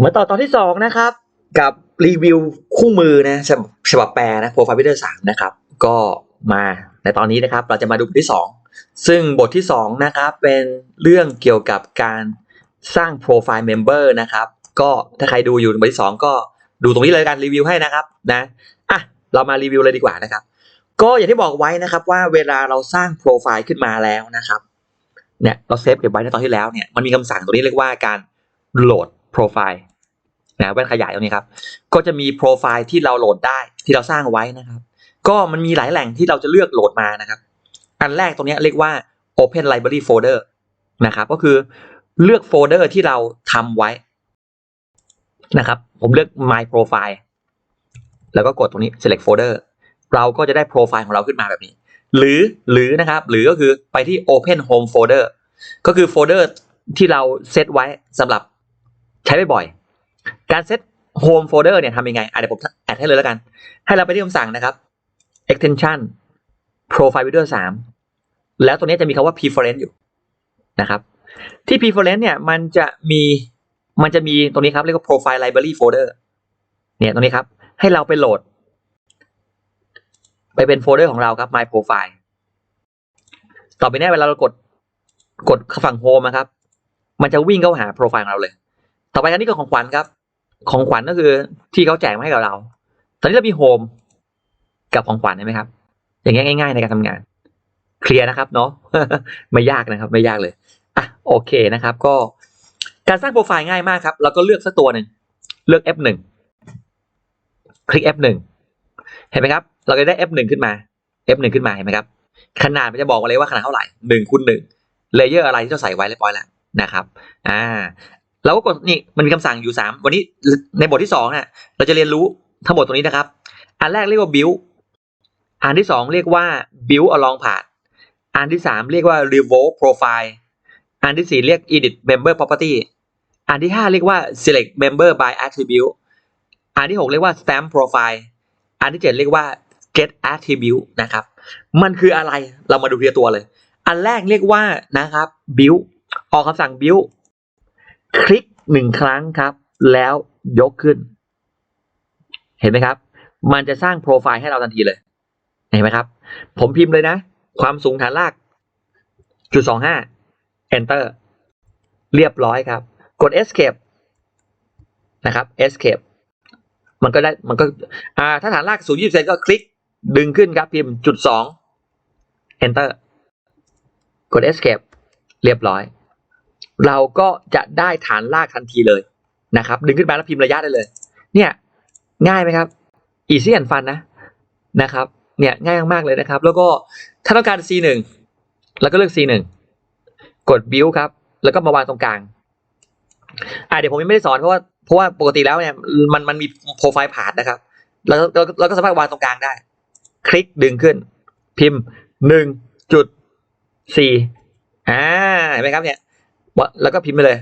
มาต่อตอนที่สองนะครับ กับรีวิวคู่มือนะฉบับฉบับแปลนะโปรไฟล์วิเดีโอสามนะครับ ก็มาในตอนนี้นะครับ เราจะมาดูบทที่สองซึ่งบทที่สองนะครับ เป็นเรื่องเกี่ยวกับการสร้างโปรไฟล์เมมเบอร์นะครับ ก็ถ้าใครดูอยู่บทที่สองก็ดูตรงนี้เลยการรีวิวให้นะครับนะอะเรามารีวิวเลยดีกว่านะครับ ก็อย่างที่บอกไว้นะครับว่าเวลาเราสร้างโปรไฟล์ขึ้นมาแล้วนะครับเนี่ยเราเซฟเก็บไว้ในตอนที่แล้วเนี่ยมันมีคำสั่งตัวนี้เรียกว่าการโหลด โปรไฟล์นะแว่นขยายตรงนี้ครับ ก็จะมีโปรไฟล์ที่เราโหลดได้ที่เราสร้างไว้นะครับ ก็มันมีหลายแหล่งที่เราจะเลือกโหลดมานะครับ อันแรกตรงนี้เรียกว่า Open Library Folder นะครับ ก็คือเลือกโฟลเดอร์ที่เราทำไว้นะครับ ผมเลือก My Profile แล้วก็กดตรงนี้ Select Folder เราก็จะได้โปรไฟล์ของเราขึ้นมาแบบนี้ หรือหรือนะครับ หรือก็คือไปที่ Open Home Folder ก็คือโฟลเดอร์ที่เราเซตไว้สำหรับ ใช้บ่อยๆการเซต Home Folder เนี่ยทำยังไงอะเดี๋ยวผมแอดให้เลยแล้วกัน ให้เราไปที่คำสั่งนะครับ extension profile video 3แล้วตัวนี้จะมีคำว่า preference อยู่นะครับ ที่ preference เนี่ยมันจะมีมันจะมีตรงนี้ครับ เรียกว่า profile library folder เนี่ยตรงนี้ครับ ให้เราไปโหลด ไปเป็นโฟลเดอร์ของเราครับ my profile ต่อไปเนี้เวลาเรากดกดฝั่ง home นะครับ มันจะวิ่งเข้าหาโปรไฟล์ของเราเลย ต่อไปอันนี้ก็ของขวัญครับ ของขวัญก็คือที่เขาแจกมาให้กับเรา ตอนนี้เรามีโฮมกับของขวัญใช่ไหมครับ อย่างเงี้ยง่าย ๆ ในการทำงาน เคลียร์นะครับเนาะไม่ยากนะครับ ไม่ยากเลยอะโอเคนะครับ ก็การสร้างโปรไฟล์ง่ายมากครับเราก็เลือกสักตัวหนึ่งเลือก F1 คลิก F1 เห็นไหมครับ เราจะได้ F1 ขึ้นมา F1 ขึ้นมาเห็นไหมครับ ขนาดมันจะบอกมาเลยว่าขนาดเท่าไหร่หนึ่งคูณหนึ่งเลเยอร์อะไรที่เราใส่ไว้เรียบร้อยแล้วนะครับ อ่า เราก็กดนี่มันมีคำสั่งอยู่สามวันนี้ในบทที่สองเนี่ยเราจะเรียนรู้ทั้งหมดตรงนี้นะครับ อันแรกเรียกว่า build อันที่สองเรียกว่า build along path อันที่สามเรียกว่า revolve profile อันที่สี่เรียก edit member property อันที่ห้าเรียกว่า select member by attribute อันที่หกเรียกว่า stamp profile อันที่เจ็ดเรียกว่า get attribute นะครับ มันคืออะไรเรามาดูทีละตัวเลย อันแรกเรียกว่านะครับ build ออกคำสั่ง build คลิกหนึ่งครั้งครับ แล้วยกขึ้น เห็นไหมครับ มันจะสร้างโปรไฟล์ให้เราทันทีเลย เห็นไหมครับ ผมพิมพ์เลยนะ ความสูงฐานรากจุดสองห้า enter เรียบร้อยครับ กด escape นะครับ escape มันก็ได้มันก็อ่าถ้าฐานรากสูงยี่สิบเซนก็คลิกดึงขึ้นครับ พิมพ์จุดสอง enter กด escape เรียบร้อย เราก็จะได้ฐานรากทันทีเลยนะครับ ดึงขึ้นมาแล้วพิมพ์ระยะได้เลย เนี่ยง่ายไหมครับ easy and fun นนะนะครับ เนี่ยง่ายมากๆเลยนะครับ แล้วก็ถ้าต้องการ C1 แล้วก็เลือก C1 กด build ครับ แล้วก็มาวางตรงกลางอ่าเดี๋ยวผมยังไม่ได้สอนเพราะว่าเพราะว่าปกติแล้วเนี่ยมันมันมีโปรไฟล์ผ่านนะครับแล้วเราเราก็สามารถวางตรงกลางได้ คลิกดึงขึ้น พิมพ์หนึ่งจุดสี่อ่าเห็นไหมครับเนี่ย แล้วก็พิมพ์ไปเลย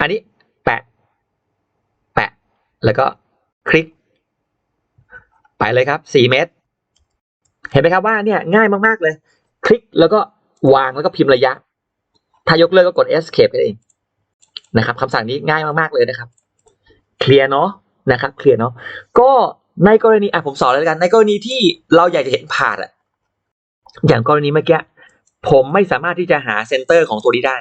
อันนี้แปะ แปะ แล้วก็คลิก ไปเลยครับ 4 เมตร เห็นไหมครับว่าเนี่ยง่ายมาก ๆ เลย คลิกแล้วก็วางแล้วก็พิมพ์ระยะ ถ้ายกเลิกก็กด escape ไปเองนะครับคำสั่งนี้ง่ายมาก ๆ เลยนะครับ เคลียร์เนาะนะครับ เคลียร์เนาะ ก็ในกรณีอะผมสอนเลยกัน ในกรณีที่เราอยากจะเห็นผ่านอะอย่างกรณีเมื่อกี้ผมไม่สามารถที่จะหาเซนเตอร์ของตัวนี้ได้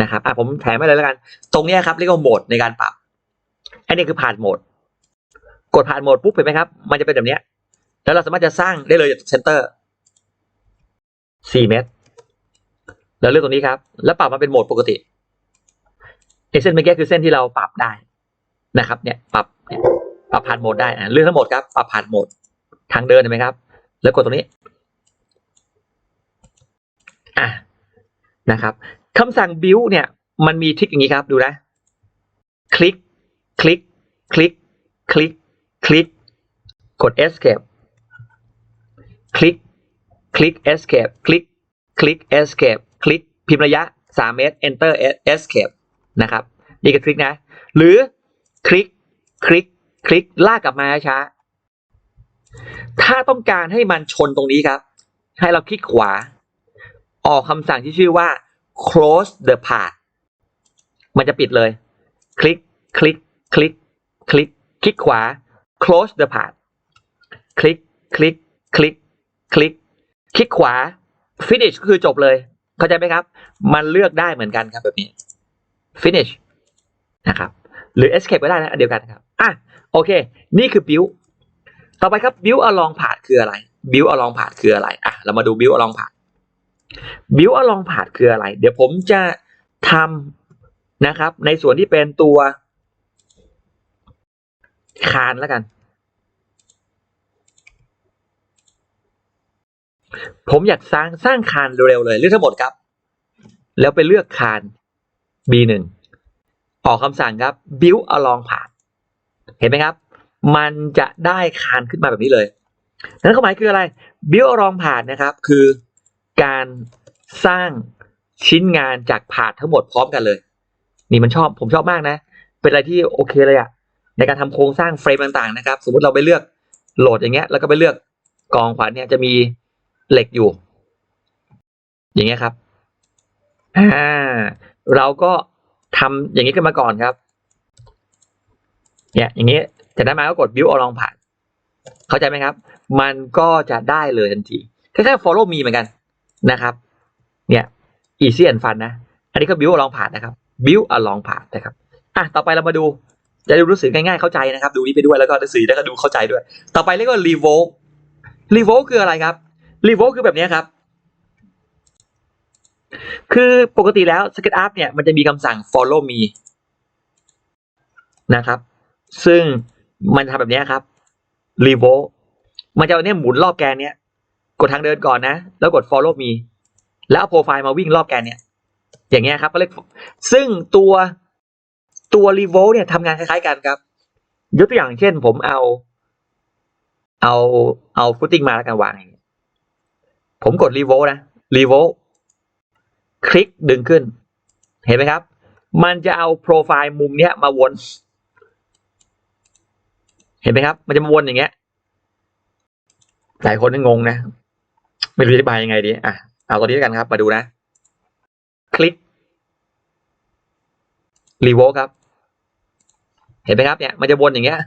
นะครับอะผมแถมไปเลยแล้วกัน ตรงนี้ครับเรียกว่าโหมดในการปรับอันนี้คือผ่านโหมด กดผ่านโหมดปุ๊บเห็นไหมครับ มันจะเป็นแบบนี้แล้วเราสามารถจะสร้างได้เลยจากเซนเตอร์4เมตร แล้วเลือกตรงนี้ครับ แล้วปรับมาเป็นโหมดปกติเส้นเมื่อกี้คือเส้นที่เราปรับได้นะครับ เนี่ยปรับเนี่ยปรับผ่านโหมดได้อะเลือกทั้งหมดครับปรับผ่านโหมดทางเดินเห็นไหมครับ แล้วกดตรงนี้อะนะครับ คำสั่ง build เนี่ย มันมีทริคอย่างนี้ครับ ดูนะ คลิก คลิก คลิก คลิก คลิก กด escape คลิก คลิก escape คลิก คลิก escape คลิก พิมพ์ระยะ 3 เมตร enter escape นะครับ นี่ก็คลิกนะ หรือคลิก คลิก คลิก ลากกลับมาช้า ถ้าต้องการให้มันชนตรงนี้ครับ ให้เราคลิกขวา ออกคำสั่งที่ชื่อว่า close the path มันจะปิดเลย คลิก คลิก คลิก คลิก คลิกขวา close the path คลิก คลิก คลิก คลิก คลิกขวา finish ก็คือจบเลย เข้าใจไหมครับ มันเลือกได้เหมือนกันครับแบบนี้ finish นะครับ หรือ escape ก็ได้นะ เดียวกันครับ อะ โอเค นี่คือ build ต่อไปครับ build along path คืออะไร build along path คืออะไร อะ เรามาดู build along path build along path คืออะไร เดี๋ยวผมจะทำนะครับ ในส่วนที่เป็นตัวคานแล้วกัน ผมอยากสร้างสร้างคานเร็วๆเลย เลือกทั้งหมดครับ แล้วไปเลือกคาน B1 ออกคำสั่งครับ build along path เห็นไหมครับ มันจะได้คานขึ้นมาแบบนี้เลย นั้นความหมายคืออะไร build along path นะครับ คือ การสร้างชิ้นงานจากผาดทั้งหมดพร้อมกันเลย นี่มันชอบผมชอบมากนะ เป็นอะไรที่โอเคเลยอะในการทำโครงสร้างเฟรมต่างๆนะครับ สมมุติเราไปเลือกโหลดอย่างเงี้ย แล้วก็ไปเลือกกองขวานเนี่ยจะมีเหล็กอยู่ อย่างเงี้ยครับอ่าเราก็ทำอย่างนี้ขึ้นมาก่อนครับเนี่ยอย่างนี้จากนั้นมาก็กด build along path เข้าใจไหมครับ มันก็จะได้เลยทันทีคล้ายๆ follow me เหมือนกัน นะครับ เนี่ย easy and fun นะ อันนี้ก็ build along path นะครับ build along path นะครับอะต่อไปเรามาดูจะดูหนังสือง่ายๆเข้าใจนะครับ ดูนี้ไปด้วยแล้วก็หนังสือแล้วก็ดูเข้าใจด้วย ต่อไปเรียกว่า revoke revoke คืออะไรครับ revoke คือแบบนี้ครับ คือปกติแล้ว SketchUp เนี่ยมันจะมีคำสั่ง follow me นะครับ ซึ่งมันทำแบบนี้ครับ revoke มันจะเอาเนี่ยหมุนรอบแกนเนี้ย กดทางเดินก่อนนะ แล้วกด follow me แล้วเอาโปรไฟล์มาวิ่งรอบแกนเนี่ย อย่างเงี้ยครับก็เรียกซึ่งตัวตัว revoke เนี่ยทำงานคล้ายๆกันครับ ยกตัวอย่างเช่น ผมเอา เอาเอาฟุตติ้งมาแล้วกันวางอย่างเงี้ยผมกด revoke นะ revoke คลิกดึงขึ้น เห็นไหมครับ มันจะเอาโปรไฟล์มุมเนี้ยมาวน เห็นไหมครับ มันจะมาวนอย่างเงี้ยหลายคนงงนะ ไม่รู้อธิบายยังไงดีอะเอาตัวนี้กันครับ มาดูนะ คลิกรีโวครับ เห็นไหมครับเนี่ยมันจะวนอย่างเงี้ย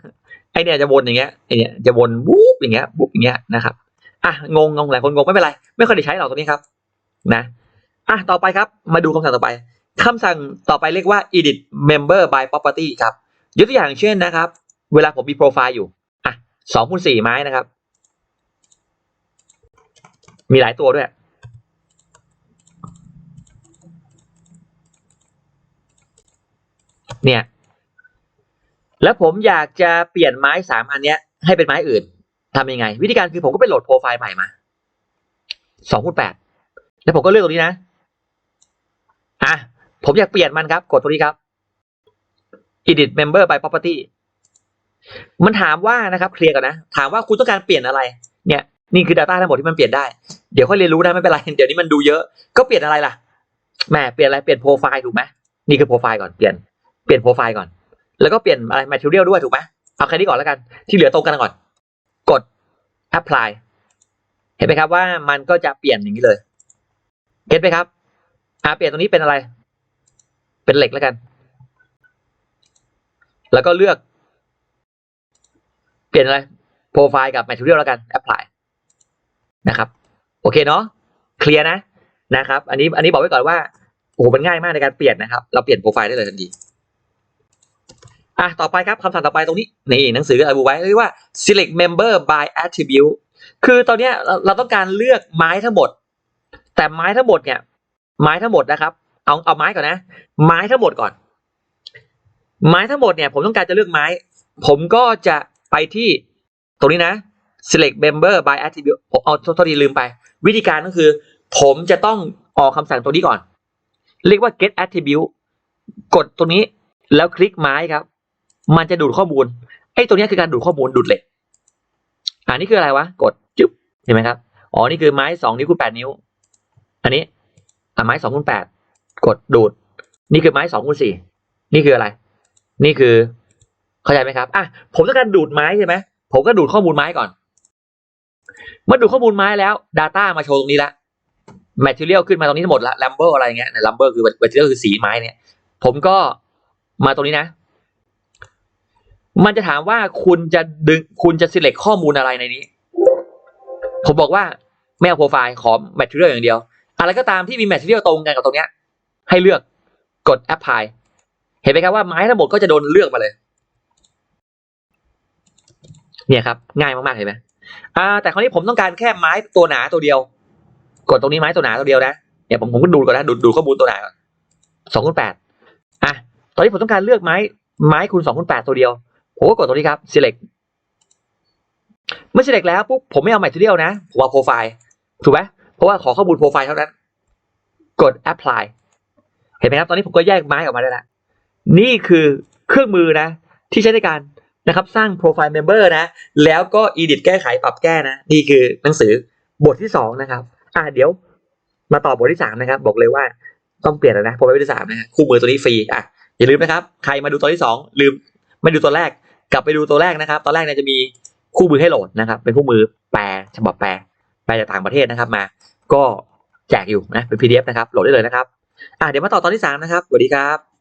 ไอเนี่ยจะวนอย่างเงี้ยไอเนี่ยจะวนวูบอย่างเงี้ยวูบอย่างเงี้ยนะครับอะงงงงหลายคนงงไม่เป็นไร ไม่ค่อยได้ใช้หรอกตัวนี้ครับ นะอะต่อไปครับ มาดูคำสั่งต่อไปคำสั่งต่อไปเรียกว่า edit member by property ครับยกตัวอย่างเช่นนะครับ เวลาผมมีโปรไฟล์อยู่อะสองคูณสี่ไม้นะครับ มีหลายตัวด้วย เนี่ย แล้วผมอยากจะเปลี่ยนไม้สามอันเนี้ย ให้เป็นไม้อื่นทำยังไง วิธีการคือผมก็ไปโหลดโปรไฟล์ใหม่มาสองคูณแปดแล้วผมก็เลือกตรงนี้นะอะผมอยากเปลี่ยนมันครับ กดตรงนี้ครับ edit member by property มันถามว่านะครับ เคลียร์ก่อนนะ ถามว่าคุณต้องการเปลี่ยนอะไร เนี่ย นี่คือ Data ทั้งหมดที่มันเปลี่ยนได้ เดี๋ยวค่อยเรียนรู้นะไม่เป็นไร เดี๋ยวนี้มันดูเยอะ ก็เปลี่ยนอะไรล่ะ แหม เปลี่ยนอะไร เปลี่ยนโปรไฟล์ถูกไหมนี่คือโปรไฟล์ก่อน เปลี่ยน เปลี่ยนโปรไฟล์ก่อน แล้วก็เปลี่ยนอะไร material ด้วยถูกไหมเอาแค่นี้ก่อนแล้วกัน ที่เหลือตรงกันก่อน กด apply เห็นไหมครับว่ามันก็จะเปลี่ยนอย่างนี้เลย เก็ตไหมครับ อ่าเปลี่ยนตรงนี้เป็นอะไร เป็นเหล็กแล้วกัน แล้วก็เลือก เปลี่ยนอะไร โปรไฟล์กับ material แล้วกัน apply นะครับ โอเคเนาะเคลียร์นะนะครับ อันนี้อันนี้บอกไว้ก่อนว่าโอ้โหมันง่ายมากในการเปลี่ยนนะครับ เราเปลี่ยนโปรไฟล์ได้เลยทันทีอะต่อไปครับคำสั่งต่อไปตรงนี้นี่หนังสือระบุไว้เรียกว่า select member by attribute คือตอนเนี้ยเราต้องการเลือกไม้ทั้งหมด แต่ไม้ทั้งหมดเนี่ย ไม้ทั้งหมดนะครับ เอาเอาไม้ก่อนนะ ไม้ทั้งหมดก่อน ไม้ทั้งหมดเนี่ย ผมต้องการจะเลือกไม้ ผมก็จะไปที่ตรงนี้นะ select member by attribute เอาโทษทีลืมไป วิธีการก็คือ ผมจะต้องออกคำสั่งตัวนี้ก่อน เรียกว่า get attribute กดตรงนี้แล้วคลิกไม้ครับ มันจะดูดข้อมูลไอ้ตัวนี้คือการดูดข้อมูลดูดเหล็กอันนี้คืออะไรวะ กดจุ๊บเห็นไหมครับ อ๋อ นี่คือไม้สองนิ้วคูณแปดนิ้ว อันนี้อะไม้สองคูณแปดกดดูด นี่คือไม้สองคูณสี่นี่คืออะไร นี่คือ เข้าใจไหมครับ อะ ผมต้องการดูดไม้ใช่ไหม ผมก็ดูดข้อมูลไม้ก่อน เมื่อดูข้อมูลไม้แล้ว Data มาโชว์ตรงนี้ละ Material ขึ้นมาตรงนี้ทั้งหมดละ Lumber อะไรเงี้ย Lumber คือ Material คือสีไม้เนี่ย ผมก็มาตรงนี้นะ มันจะถามว่าคุณจะดึงคุณจะ select ข้อมูลอะไรในนี้ ผมบอกว่าไม่เอาโปรไฟล์ขอ material อย่างเดียว อะไรก็ตามที่มี material ตรงกันกับตรงเนี้ย ให้เลือกกด apply เห็นไหมครับว่าไม้ทั้งหมดก็จะโดนเลือกมาเลย เนี่ยครับ ง่ายมากๆเห็นไหม อ่า แต่คราวนี้ผมต้องการแค่ไม้ตัวหนาตัวเดียว กดตรงนี้ไม้ตัวหนาตัวเดียวนะเนี่ยผมผมก็ดูก่อนนะดูดูข้อมูลตัวหนาก่อนสองคูณแปดอะตอนนี้ผมต้องการเลือกไม้ไม้คูณสองคูณแปดตัวเดียวผมก็กดตรงนี้ครับ select เมื่อ select แล้วปุ๊บผมไม่เอา material นะผมเอา profile ถูกไหมเพราะว่าขอข้อมูล profile เท่านั้น กด apply เห็นไหมครับ ตอนนี้ผมก็แยกไม้ออกมาได้แล้วนี่คือเครื่องมือนะ ที่ใช้ในการ นะครับสร้าง profile member นะ แล้วก็ edit แก้ไขปรับแก้นะ นี่คือหนังสือบทที่สองนะครับ อ่าเดี๋ยวมาต่อบทที่สามนะครับ บอกเลยว่าต้องเปลี่ยนแล้วนะ profile ที่สามนะฮะคู่มือตัวนี้ฟรีอะอย่าลืมนะครับ ใครมาดูตัวที่สองลืมไม่ดูตัวแรก กลับไปดูตัวแรกนะครับ ตอนแรกเนี่ยจะมีคู่มือให้โหลดนะครับ เป็นคู่มือแปลฉบับแปลแปลจากต่างประเทศนะครับมา ก็แจกอยู่นะเป็น PDF นะครับโหลดได้เลยนะครับอะเดี๋ยวมาต่อตอนที่สามนะครับสวัสดีครับ